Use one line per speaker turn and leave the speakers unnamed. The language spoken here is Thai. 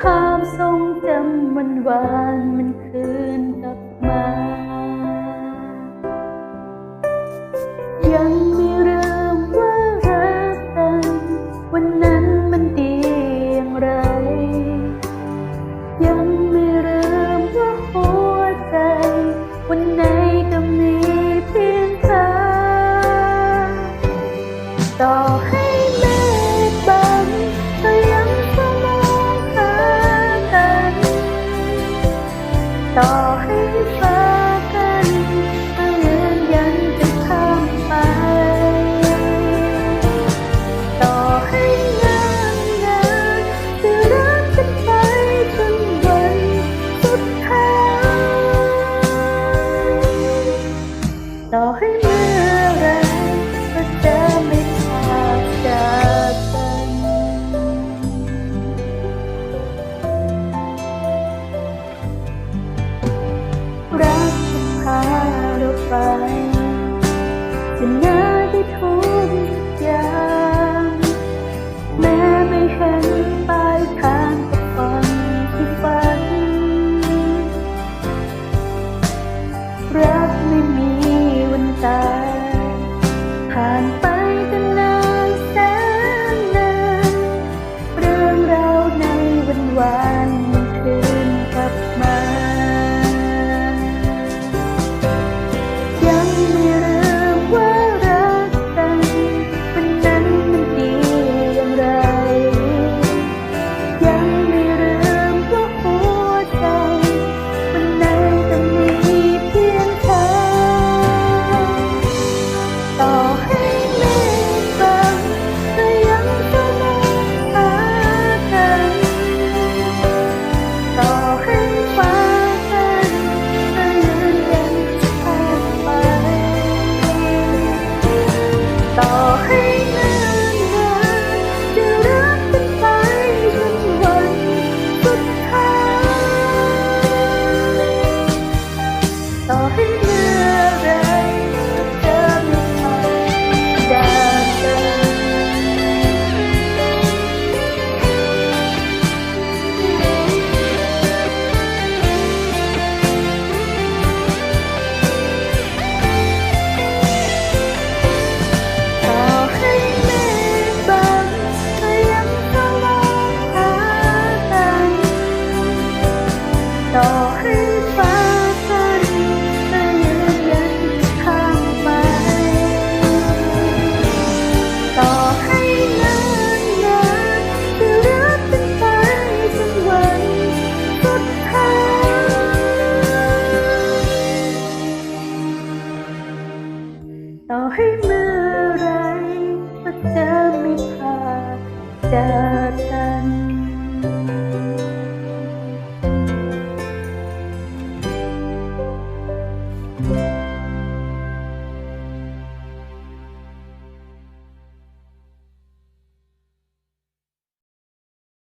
ภาพทรงจำวันวานมันคืน ต่อให้เมื่อไรก็จะไม่พาจะ